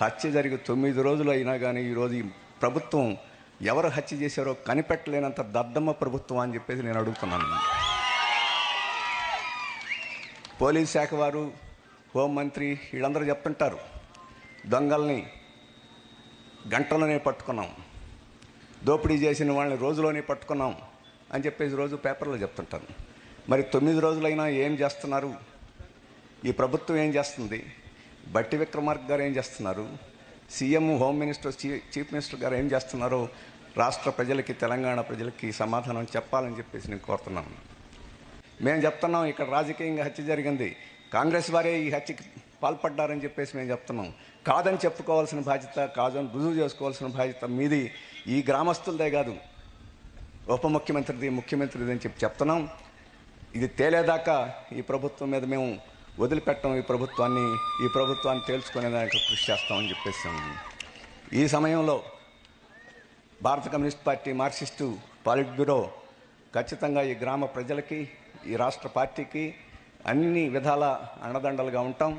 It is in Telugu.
హత్య జరిగి తొమ్మిది రోజులు అయినా కానీ ఈరోజు ఈ ప్రభుత్వం ఎవరు హత్య చేశారో కనిపెట్టలేనంత దద్దమ్మ ప్రభుత్వం అని చెప్పేసి నేను అడుగుతున్నాను. పోలీస్ శాఖ వారు హోంమంత్రి వీళ్ళందరూ చెప్తుంటారు దొంగల్ని గంటలోనే పట్టుకున్నాం దోపిడీ చేసిన వాళ్ళని రోజులోనే పట్టుకున్నాం అని చెప్పేసి రోజు పేపర్లో చెప్తుంటాను మరి తొమ్మిది రోజులైనా ఏం చేస్తున్నారు? ఈ ప్రభుత్వం ఏం చేస్తుంది? బట్టి విక్రమార్క గారు ఏం చేస్తున్నారు? సీఎం హోమ్ మినిస్టర్ చీ- చీఫ్ మినిస్టర్ గారు ఏం చేస్తున్నారో రాష్ట్ర ప్రజలకి తెలంగాణ ప్రజలకి సమాధానం చెప్పాలని చెప్పేసి నేను కోరుతున్నాను. మేము చెప్తున్నాం ఇక్కడ రాజకీయంగా హత్య జరిగింది. కాంగ్రెస్ వారే ఈ హత్యకి పాల్పడ్డారని చెప్పేసి మేము చెప్తున్నాం. కాదని చెప్పుకోవాల్సిన బాధ్యత కాదని రుజువు చేసుకోవాల్సిన బాధ్యత మీది. ఈ గ్రామస్తులదే కాదు ఉప ముఖ్యమంత్రిది ముఖ్యమంత్రిది అని చెప్పి చెప్తున్నాం. ఇది తేలేదాకా ఈ ప్రభుత్వం మీద మేము వదిలిపెట్టడం ఈ ప్రభుత్వాన్ని ఈ ప్రభుత్వాన్ని తేల్చుకునేదానికి కృషి చేస్తామని చెప్పేసి ఈ సమయంలో భారత communist party Marxist politburo ఖచ్చితంగా ఈ గ్రామ ప్రజలకి ఈ రాష్ట్ర పార్టీకి అన్ని విధాల అండదండలుగా ఉంటాం.